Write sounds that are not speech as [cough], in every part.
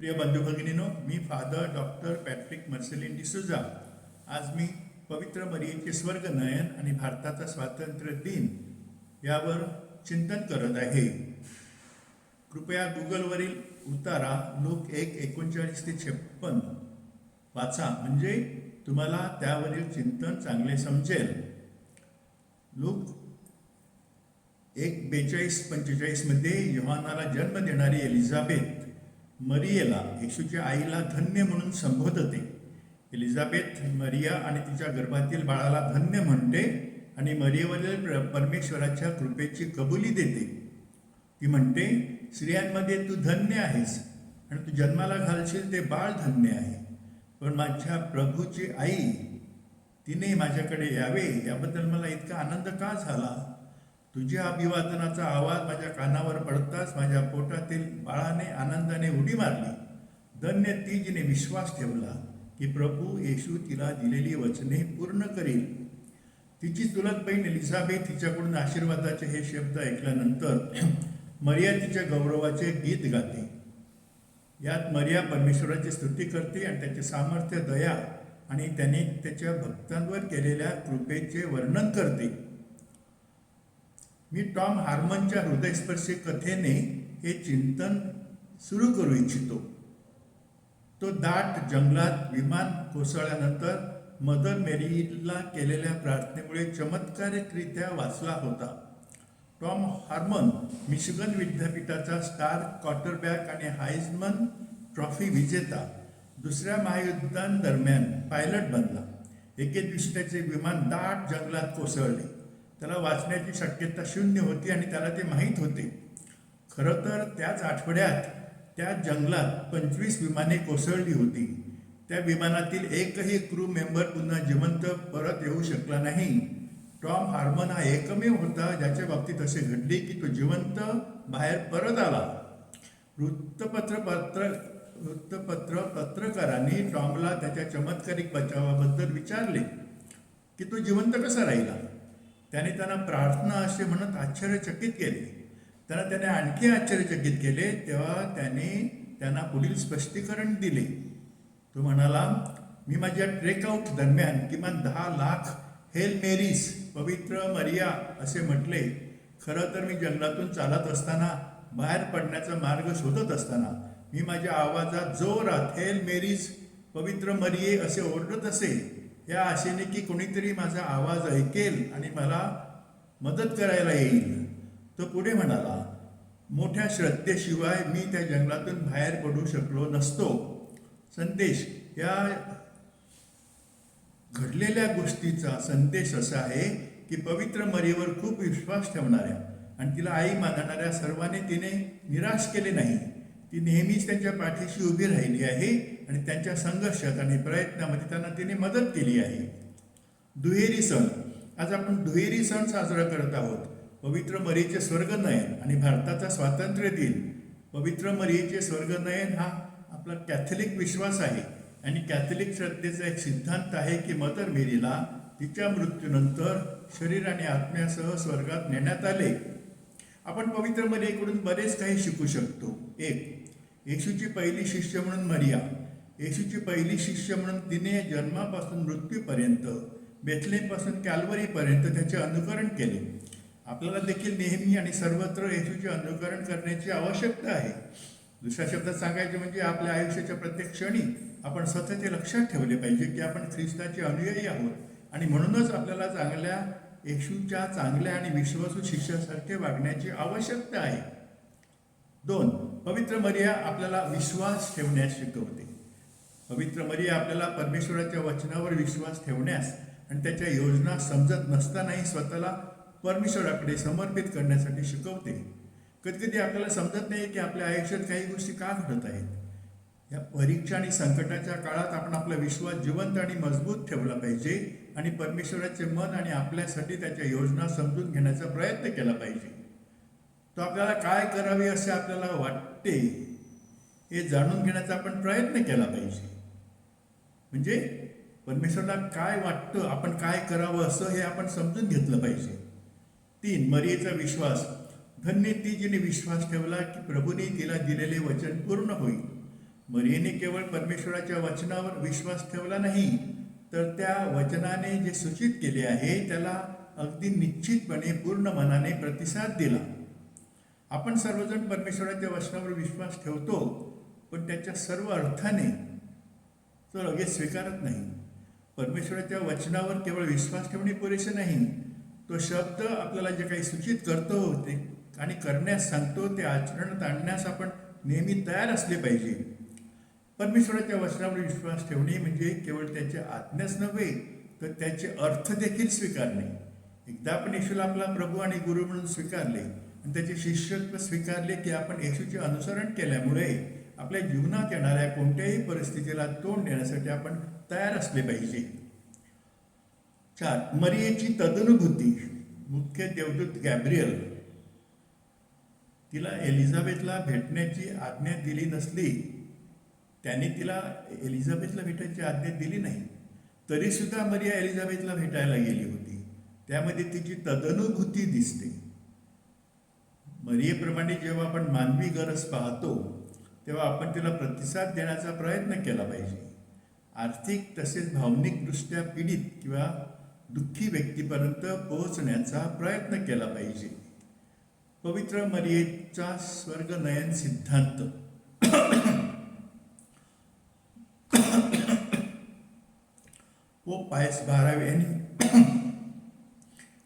प्रिय बंधू भगिनीनो मी father doctor Patrick Marcelin D'Souza आज मी पवित्र मरियेचे स्वर्गनयन आणि भारताचा स्वातंत्र्य दिन यावर चिंतन करत आहे. कृपया गुगलवरील उतारा लोक एक एकोणचाळीस ते छप्पन वाचा. म्हणजे तुम्हाला त्यावरील चिंतन चांगले समजेल. लोक एक बेचाळीस पंचेचाळीसमध्ये योहानाला जन्म देणारी एलिझाबेथ मरियेला येशूच्या आईला धन्य म्हणून संबोधते. एलिझाबेथ मरिया आणि तिच्या गर्भातील बाळाला धन्य म्हणते आणि मरियेवरील प्र- परमेश्वराच्या कृपेची कबुली देते. ती म्हणते स्त्रियांमध्ये तू धन्य आहेस आणि तू जन्माला घालशील ते बाळ धन्य आहे. पण माझ्या प्रभूची आई तिने माझ्याकडे यावे याबद्दल मला इतका आनंद का झाला? तुझ्या अभिवादनाचा आवाज माझ्या कानावर पडताच माझ्या पोटातील बाळाने आनंदाने उडी मारली. धन्य तीजने विश्वास ठेवला की प्रभू येशू तिला दिलेली वचने पूर्ण करील. तिची चुलत बहीण एलिझाबेथ तिच्याकडून आशीर्वादाचे हे शब्द ऐकल्यानंतर [clears throat] मर्या तिच्या गौरवाचे गीत गाते. यात मर्या परमेश्वराची स्तुती करते आणि त्याचे सामर्थ्य दया आणि त्याने त्याच्या भक्तांवर केलेल्या कृपेचे वर्णन करते. मी टॉम हार्मनच्या हृदयस्पर्शी कथेने हे चिंतन सुरू करू इच्छितो. तो दाट जंगलात विमान कोसळल्यानंतर मदर मेरीला केलेल्या प्रार्थनेमुळे चमत्कारिकरित्या वाचला होता. टॉम हार्मन मिशिगन विद्यापीठाचा स्टार क्वार्टरबॅक आणि हायझमन ट्रॉफी विजेता दुसऱ्या महायुद्धांदरम्यान पायलट बनला. एके दिवशी त्याचे विमान दाट जंगलात कोसळले. त्याला वाचण्याची शक्यता शून्य होती आणि त्याला ते माहीत होते. खरं तर त्याच आठवड्यात त्या जंगलात पंचवीस विमाने कोसळली होती. त्या विमानातील एकही क्रू मेंबर पुन्हा जिवंत परत येऊ शकला नाही. टॉम हार्मन हा एकमेव होता ज्याच्या बाबतीत असे घडले की तो जिवंत बाहेर परत आला. वृत्तपत्र पत्र वृत्तपत्र पत्रकारांनी टॉमला त्याच्या चमत्कारिक बचावाबद्दल विचारले की तो जिवंत कसा राहिला? त्याने त्यांना प्रार्थना असे म्हणत आश्चर्यचकित केले. त्यांना त्याने आणखी आश्चर्यचकित केले तेव्हा त्याने त्यांना पुढील स्पष्टीकरण दिले. तो म्हणाला मी माझ्या ट्रेकआउट दरम्यान किमान दहा लाख हेल मेरीज पवित्र मरिया असे म्हटले. खरं तर मी जंगलातून चालत असताना बाहेर पडण्याचा मार्ग शोधत असताना मी माझ्या आवाजात जोरात हेल मेरीज पवित्र मरिये असे ओरडत असे. या आशेने की कोणीतरी माझा आवाज ऐकेल आणि मला मदत करायला येईल. तो पुढे म्हणाला मोठ्या श्रद्धेशिवाय मी त्या जंगलातून बाहेर पडू शकलो नसतो. संदेश या घडलेल्या गोष्टीचा संदेश असा आहे की पवित्र मरीवर खूप विश्वास ठेवणाऱ्या आणि तिला आई मानणाऱ्या सर्वांनी तिने निराश केले नाही. ती नेहमीच त्यांच्या पाठीशी उभी राहिली आहे आणि त्यांच्या संघर्षात आणि प्रयत्नामध्ये त्यांना तिने मदत केली आहे. दुहेरी सण. आज आपण दुहेरी सण साजरा करत आहोत. पवित्र मरीचे स्वर्गनयन आणि भारताचा स्वातंत्र्य दिन. पवित्र मरीचे स्वर्गनयन हा आपला कॅथलिक विश्वास आहे आणि कॅथलिक श्रद्धेचा एक सिद्धांत आहे की मदर मेरीला तिच्या मृत्यूनंतर शरीर आणि आत्म्यासह स्वर्गात नेण्यात आले. आपण पवित्र मरियेकडून बरेच काही शिकू शकतो. एक येशूची पहिली शिष्य म्हणून मरिया. येशूची पहिली शिष्य म्हणून तिने जन्मापासून मृत्यूपर्यंत बेथलेपासून कॅल्वरीपर्यंत त्याचे अनुकरण केले. आपल्याला देखील नेहमी आणि सर्वत्र येशूचे अनुकरण करण्याची आवश्यकता आहे. दुसऱ्या शब्दात सांगायचे म्हणजे आपल्या आयुष्याच्या प्रत्येक क्षणी आपण सतत लक्षात ठेवले पाहिजे की आपण ख्रिस्ताचे अनुयायी आहोत. आणि म्हणूनच आपल्याला चांगल्या येशूच्या चांगल्या आणि विश्वासू शिष्यासारखे वागण्याची आवश्यकता आहे. दोन पवित्र मर्या आपल्याला विश्वास ठेवण्यास शिकवते. पवित्र मरिया आपल्याला परमेश्वराच्या वचनावर विश्वास ठेवण्यास आणि त्याच्या योजना समजत नसतानाही स्वतःला परमेश्वराकडे समर्पित करण्यासाठी शिकवते. कधी कधी आपल्याला समजत नाही की आपल्या आयुष्यात काही गोष्टी का घडत आहेत. या परीक्षा आणि संकटाच्या काळात आपण आपला विश्वास जिवंत आणि मजबूत ठेवला पाहिजे आणि परमेश्वराचे मन आणि आपल्यासाठी त्याच्या योजना समजून घेण्याचा प्रयत्न केला पाहिजे. तो आपल्याला काय करावे असे आपल्याला वाटते हे जाणून घेण्याचा आपण प्रयत्न केला पाहिजे. म्हणजे परमेश्वरला काय वाटतं आपण काय करावं असं हे आपण समजून घेतलं पाहिजे. तीन मरियेचा विश्वास. धन्य ती जिने विश्वास ठेवला की प्रभूने तिला दिलेले वचन पूर्ण होईल. मरियेने केवळ परमेश्वराच्या वचनावर विश्वास ठेवला नाही तर त्या वचनाने जे सूचित केले आहे त्याला अगदी निश्चितपणे पूर्ण मनाने प्रतिसाद दिला. आपण सर्वजण परमेश्वराच्या वचनावर विश्वास ठेवतो पण त्याच्या सर्व अर्थाने तो लगेच स्वीकारत नाही. परमेश्वराच्या वचनावर केवळ विश्वास ठेवणे पुरेसे नाही. तो शब्द आपल्याला जे काही सूचित करतो ते आणि करण्यास सांगतो ते आचरणात आणण्यास आपण नेहमी तयार असले पाहिजे. परमेश्वराच्या वचनावर विश्वास ठेवणे म्हणजे केवळ त्याचे आज्ञाच नव्हे तर त्याचे अर्थ देखील स्वीकारणे. एकदा आपण येशूला आपला प्रभू आणि गुरु म्हणून स्वीकारले आणि त्याचे शिष्यत्व स्वीकारले की आपण येशूचे अनुसरण केल्यामुळे आपल्या जीवनात येणाऱ्या कोणत्याही परिस्थितीला तोंड देण्यासाठी आपण तयार असले पाहिजे. चार मरियेची तदनुभूती मुख्य देवदूत गॅब्रियल तिला एलिझाबेथला भेटण्याची आज्ञा दिली नसली त्याने तिला एलिझाबेथला भेटायची आज्ञा दिली नाही तरीसुद्धा मरिया एलिझाबेथला भेटायला गेली होती. त्यामध्ये तिची तदनुभूती दिसते. मरियेप्रमाणे जेव्हा आपण मानवी गरज पाहतो तेव्हा आपण तिला प्रतिसाद देण्याचा प्रयत्न केला पाहिजे. आर्थिक तसेच भावनिकदृष्ट्या पीडित किंवा दुःखी व्यक्तीपर्यंत पोहोचण्याचा प्रयत्न केला पाहिजे. पवित्र मरियेचा स्वर्गनयन सिद्धांत. व पायस बारावे यांनी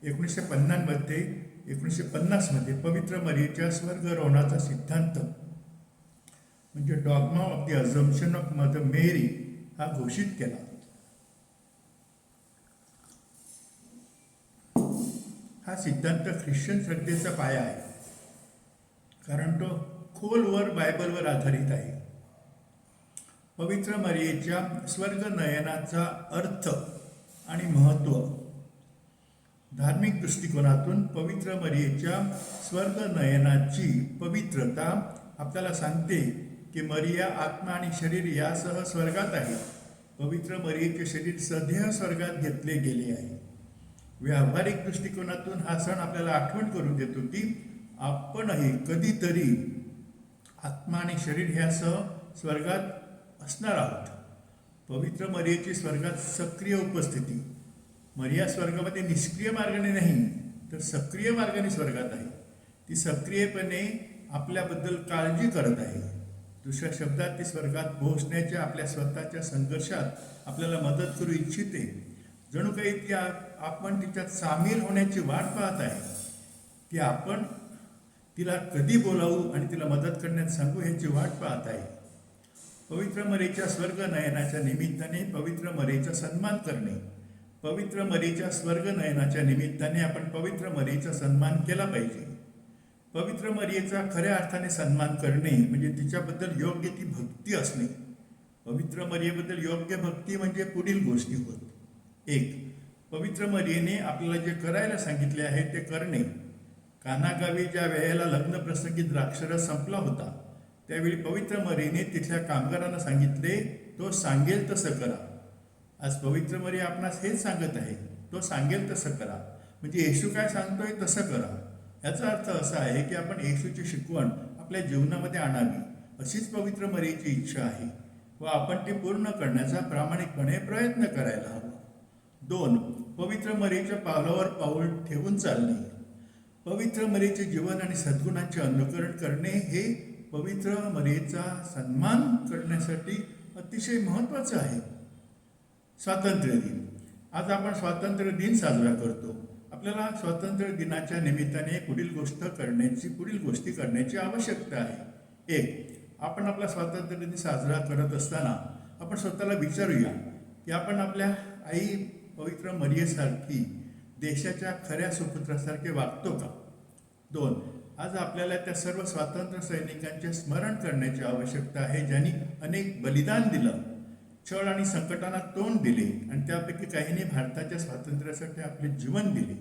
एकोणीसशे पन्नासमध्ये एकोणीसशे पन्नासमध्ये पवित्र मर्यादेच्या स्वर्ग रोहणाचा सिद्धांत म्हणजे dogma of the Assumption of Mother Mary हा घोषित केला. हा सिद्धांत ख्रिश्चन श्रद्धेचा पाया आहे. कारण तो खोलवर बायबलवर आधारित आहे. पवित्र मर्येच्या स्वर्ग नयनाचा अर्थ आणि महत्त्व धार्मिक दृष्टिकोनातून पवित्र मर्येच्या स्वर्ग नयनाची पवित्रता आपल्याला सांगते की मरिया आत्मा आणि शरीर यासह स्वर्गात आहे. पवित्र मरियेचे शरीर सध्या स्वर्गात घेतले गेले आहे. व्यावहारिक दृष्टिकोनातून हा सण आपल्याला आठवण करून देतो की आपणही कधीतरी आत्मा आणि शरीर ह्यासह स्वर्गात असणार आहोत. पवित्र मरियेची स्वर्गात सक्रिय उपस्थिती. मरिया स्वर्गामध्ये निष्क्रिय मार्गाने नाही तर सक्रिय मार्गाने स्वर्गात आहे. ती सक्रियपणे आपल्याबद्दल काळजी करत आहे. दुसऱ्या शब्दात ती स्वर्गात पोहोचण्याच्या आपल्या स्वतःच्या संघर्षात आपल्याला मदत करू इच्छिते. जणू काही ती आपण तिच्यात सामील होण्याची वाट पाहत आहे की आपण तिला कधी बोलावू आणि तिला मदत करण्यात सांगू ह्याची वाट पाहत आहे. पवित्र मरेच्या स्वर्ग नयनाच्या निमित्ताने पवित्र मरेचा सन्मान करणे. पवित्र मरेच्या स्वर्ग नयनाच्या निमित्ताने आपण पवित्र मरेचा सन्मान केला पाहिजे. पवित्र मरियेचा खऱ्या अर्थाने सन्मान करणे म्हणजे तिच्याबद्दल योग्य ती भक्ती असणे. पवित्र मरियेबद्दल योग्य भक्ती म्हणजे पुढील गोष्टी होत. एक पवित्र मरियेने आपल्याला जे करायला सांगितले आहे ते करणे. कानागावी ज्या वेळेला लग्न प्रसंगी द्राक्षरस संपला होता त्यावेळी पवित्र मरियेने तिथल्या कामगारांना सांगितले तो सांगेल तसं करा. आज पवित्र मरी आपणास हेच सांगत आहे तो सांगेल तसं करा. म्हणजे येशू काय सांगतोय तसं करा. याचा अर्थ असा आहे की आपण येशूची शिकवण आपल्या जीवनामध्ये आणावी अशीच पवित्र मरीची इच्छा आहे व आपण ती पूर्ण करण्याचा प्रामाणिकपणे प्रयत्न करायला हवा. दोन पवित्र मरीच्या पावलावर पाऊल ठेवून चालणे. पवित्र मरीचे जीवन आणि सद्गुणांचे अनुकरण करणे हे पवित्र मरीचा सन्मान करण्यासाठी अतिशय महत्त्वाचं आहे. स्वातंत्र्य दिन. आज आपण स्वातंत्र्य दिन साजरा करतो. आपल्याला स्वातंत्र्य दिनाच्या निमित्ताने पुढील गोष्ट करण्याची पुढील गोष्टी करण्याची आवश्यकता आहे. एक आपण आपला स्वातंत्र्य दिन साजरा करत असताना आपण स्वतःला विचारूया की आपण आपल्या आई पवित्र मरियेसारखी देशाच्या खऱ्या सुपुत्रासारखे वागतो का? दोन आज आपल्याला त्या सर्व स्वातंत्र्य सैनिकांचे स्मरण करण्याची आवश्यकता आहे ज्यांनी अनेक बलिदान दिलं. छळ आणि संकटांना तोंड दिले आणि त्यापैकी काहींनी भारताच्या स्वातंत्र्यासाठी आपले जीवन दिले.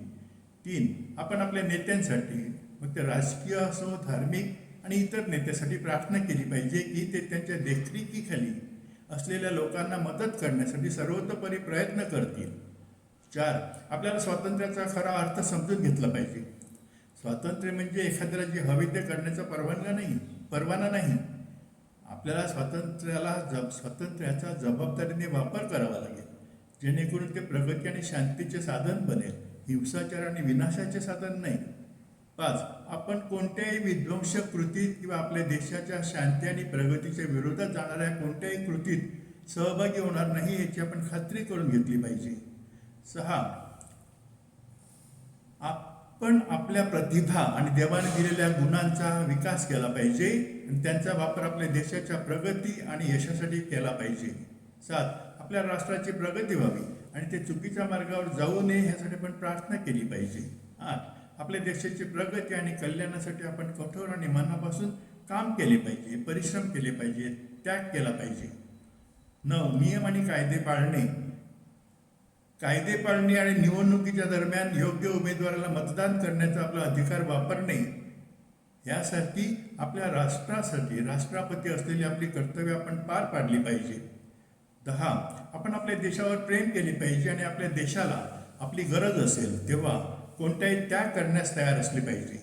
तीन आपण आपल्या नेत्यांसाठी मग ते राजकीय असो धार्मिक आणि इतर नेत्यासाठी प्रार्थना केली पाहिजे की ते त्यांच्या देखरेखीखाली असलेल्या लोकांना मदत करण्यासाठी सर्वतोपरी प्रयत्न करतील. चार आपल्याला स्वातंत्र्याचा खरा अर्थ समजून घेतला पाहिजे. स्वातंत्र्य म्हणजे एखाद्याला जे हवे ते करण्याचा परवानगा नाही परवाना नाही आपल्याला स्वातंत्र्याला जब स्वातंत्र्याचा जबाबदारीने वापर करावा लागेल. जेणेकरून ते प्रगती आणि शांतीचे साधन बनेल. हिंसाचार आणि विनाशाचे साधन नाही. पाच आपण कोणत्याही विध्वंसक कृतीत किंवा आपल्या देशाच्या शांती आणि प्रगतीच्या विरोधात जाणाऱ्या कोणत्याही कृतीत सहभागी होणार नाही याची आपण खात्री करून घेतली पाहिजे. सहा आपण आपल्या प्रतिभा आणि देवाने दिलेल्या गुणांचा विकास केला पाहिजे. त्यांचा वापर आपल्या देशाच्या प्रगती आणि यशासाठी केला पाहिजे. सात आपल्या राष्ट्राची प्रगती व्हावी आणि ते चुकीच्या मार्गावर जाऊ नये ह्यासाठी आपण प्रार्थना केली पाहिजे. आठ आपल्या देशाची प्रगती आणि कल्याणासाठी आपण कठोर आणि मनापासून काम केले पाहिजे परिश्रम केले पाहिजे त्याग केला पाहिजे. नऊ नियम आणि कायदे पाळणे. कायदे पाळणे आणि निवडणुकीच्या दरम्यान योग्य उमेदवाराला मतदान करण्याचा आपला अधिकार वापरणे. यासाठी आपल्या राष्ट्रासाठी राष्ट्रापती असलेली आपली कर्तव्य आपण पार पाडली पाहिजे. दहा आपण आपल्या देशावर प्रेम केले पाहिजे आणि आपल्या देशाला आपली गरज असेल तेव्हा कोणत्याही त्याग करण्यास तयार असले पाहिजे.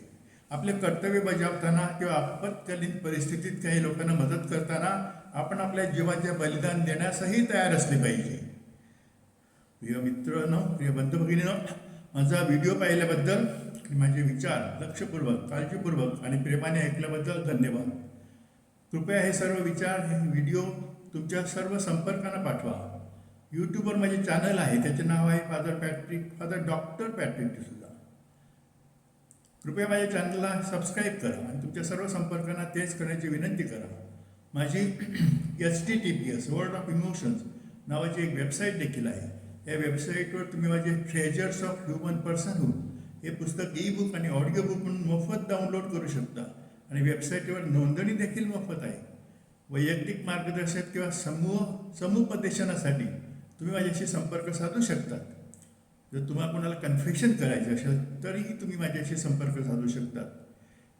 आपले कर्तव्य बजावताना किंवा आपत्कालीन परिस्थितीत काही लोकांना मदत करताना आपण आपल्या जीवाचे बलिदान देण्यासही तयार असले पाहिजे. प्रिय मित्रांनो प्रिय बंधू भगिनीनो माझा व्हिडिओ पाहिल्याबद्दल माझे विचार लक्षपूर्वक काळजीपूर्वक आणि प्रेमाने ऐकल्याबद्दल धन्यवाद. कृपया हे सर्व विचार हे व्हिडिओ तुमच्या सर्व संपर्कांना पाठवा. यूट्यूबवर माझे चॅनल आहे त्याचे नाव आहे father Patrick father doctor Patrick D'Souza कृपया माझ्या चॅनलला सबस्क्राईब करा आणि तुमच्या सर्व संपर्कांना तेच करण्याची विनंती करा. माझी H T T P S world of emotions नावाची एक वेबसाईट देखील आहे. या वेबसाईटवर तुम्ही माझे ट्रेजर्स ऑफ ह्युमन पर्सनहूड हे पुस्तक ई बुक आणि ऑडिओ बुक म्हणून मोफत डाउनलोड करू शकता. आणि वेबसाईटवर नोंदणी देखील मोफत आहे. वैयक्तिक मार्गदर्शन किंवा समूह समुपदेशनासाठी तुम्ही माझ्याशी संपर्क साधू शकतात. जर तुम्हाला कोणाला कन्फेशन करायचं असेल तरीही तुम्ही माझ्याशी संपर्क साधू शकतात.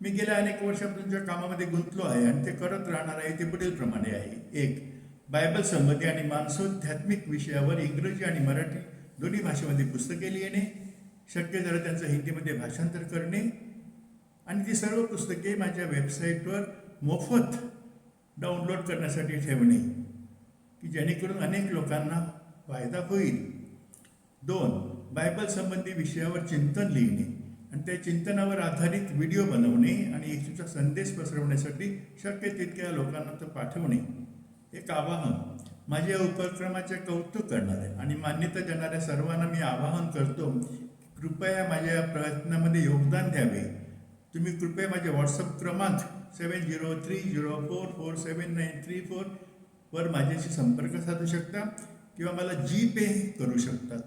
मी गेल्या अनेक वर्षापासून तुमच्या कामामध्ये गुंतलो आहे आणि ते करत राहणार आहे ते पुढीलप्रमाणे आहे. एक बायबल संबंधी आणि मानसोध्यात्मिक विषयावर इंग्रजी आणि मराठी दोन्ही भाषेमध्ये पुस्तके लिहिणे. शक्य झालं त्यांचं हिंदीमध्ये भाषांतर करणे. आणि ती सर्व पुस्तके माझ्या वेबसाईटवर मोफत डाउनलोड करण्यासाठी ठेवणे की जेणेकरून अनेक लोकांना फायदा होईल. दोन बायबल संबंधी विषयावर चिंतन लिहिणे आणि त्या चिंतनावर आधारित व्हिडिओ बनवणे आणि येशूचा संदेश पसरवण्यासाठी शक्य तितक्या लोकांना तो पाठवणे. एक आवाहन माझ्या उपक्रमाचे कौतुक करणारे आणि मान्यता देणाऱ्या सर्वांना मी आवाहन करतो कृपया माझ्या प्रयत्नामध्ये योगदान द्यावे. तुम्ही कृपया माझे व्हॉट्सअप क्रमांक seven zero three zero four four seven nine three four वर माझ्याशी संपर्क साधू शकता किंवा मला जी पे करू शकतात.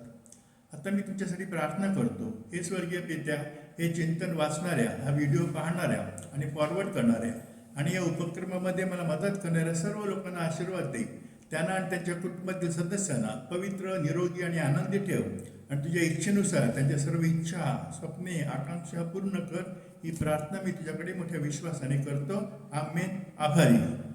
आता मी तुमच्यासाठी प्रार्थना करतो. हे स्वर्गीय पित्या हे चिंतन वाचणाऱ्या हा व्हिडिओ पाहणाऱ्या आणि फॉरवर्ड करणाऱ्या आणि या उपक्रमामध्ये मला मदत करणाऱ्या सर्व लोकांना आशीर्वाद दे. त्यांना आणि त्यांच्या कुटुंबातील सदस्यांना पवित्र निरोगी आणि आनंदी ठेव. आणि तुझ्या इच्छेनुसार त्यांच्या सर्व इच्छा स्वप्ने आकांक्षा पूर्ण कर. ही प्रार्थना मी तुझ्याकडे मोठ्या विश्वासाने करतो. आम्ही आभारी.